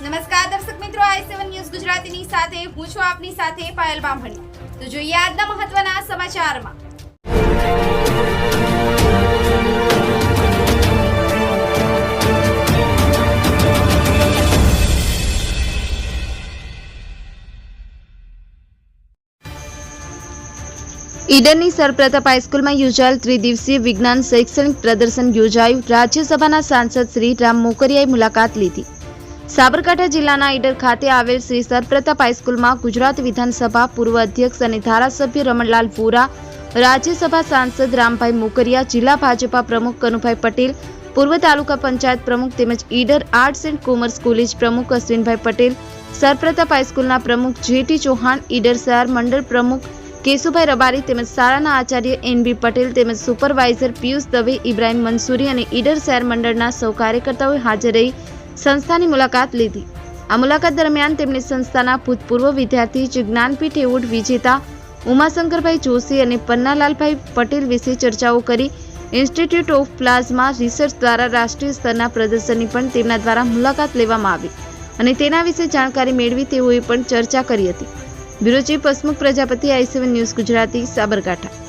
નમસ્કાર દર્શક મિત્રો, આઈ સેવન ન્યૂઝ ગુજરાતીની સાથે, હું છું આપની સાથે પાયલ બામણી. તો જોઈએ આજના મહત્વના સમાચારમાં. ઈડનની સરપ્રતાપ હાઈસ્કૂલમાં યોજાયેલ ત્રિદિવસીય વિજ્ઞાન શૈક્ષણિક પ્રદર્શન યોજાયું. રાજ્યસભાના સાંસદ શ્રી રામ મોકરિયાએ મુલાકાત લીધી. સાબરકાંઠા જિલ્લાના ઈડર ખાતે આવેલ શ્રી સરપ્રતાપ હાઈસ્કૂલમાં ગુજરાત વિધાનસભા પૂર્વ અધ્યક્ષ અને ધારાસભ્ય રમણલાલ વોરા રાજ્યસભા સાંસદ રામભાઈ મોકરિયા, જિલ્લા ભાજપા પ્રમુખ કનુભાઈ પટેલ, પૂર્વ તાલુકા પંચાયત પ્રમુખ તેમજ Idar arts and commerce college પ્રમુખ અશ્વિનભાઈ પટેલ સરપ્રતાપ હાઈસ્કૂલના પ્રમુખ જેટી ચૌહાણ, ઈડર શહેર મંડળ પ્રમુખ કેશુભાઈ રબારી તેમજ શાળાના આચાર્ય એન બી પટેલ તેમજ સુપરવાઇઝર પિયુષ દવે, ઇબ્રાહિમ મંસૂરી અને ઈડર શહેર મંડળના સૌ કાર્યકર્તાઓએ હાજર રહી સંસ્થાની મુલાકાત લીધી. આ મુલાકાત દરમિયાન તેમણે સંસ્થાના ભૂતપૂર્વ વિદ્યાર્થી જ્ઞાનપીઠ એવોર્ડ વિજેતા ઉમાશંકરભાઈ જોશી અને પન્નાલાલભાઈ પટેલ વિશે ચર્ચાઓ કરી. ઇન્સ્ટિટ્યૂટ ઓફ પ્લાઝમા રિસર્ચ દ્વારા રાષ્ટ્રીય સ્તરના પ્રદર્શનની પણ તેમના દ્વારા મુલાકાત લેવામાં આવી અને તેના વિશે જાણકારી મેળવી તેઓએ પણ ચર્ચા કરી હતી. Bureau chief Hasmukh Prajapati, I news Gujarati, Sabarkantha.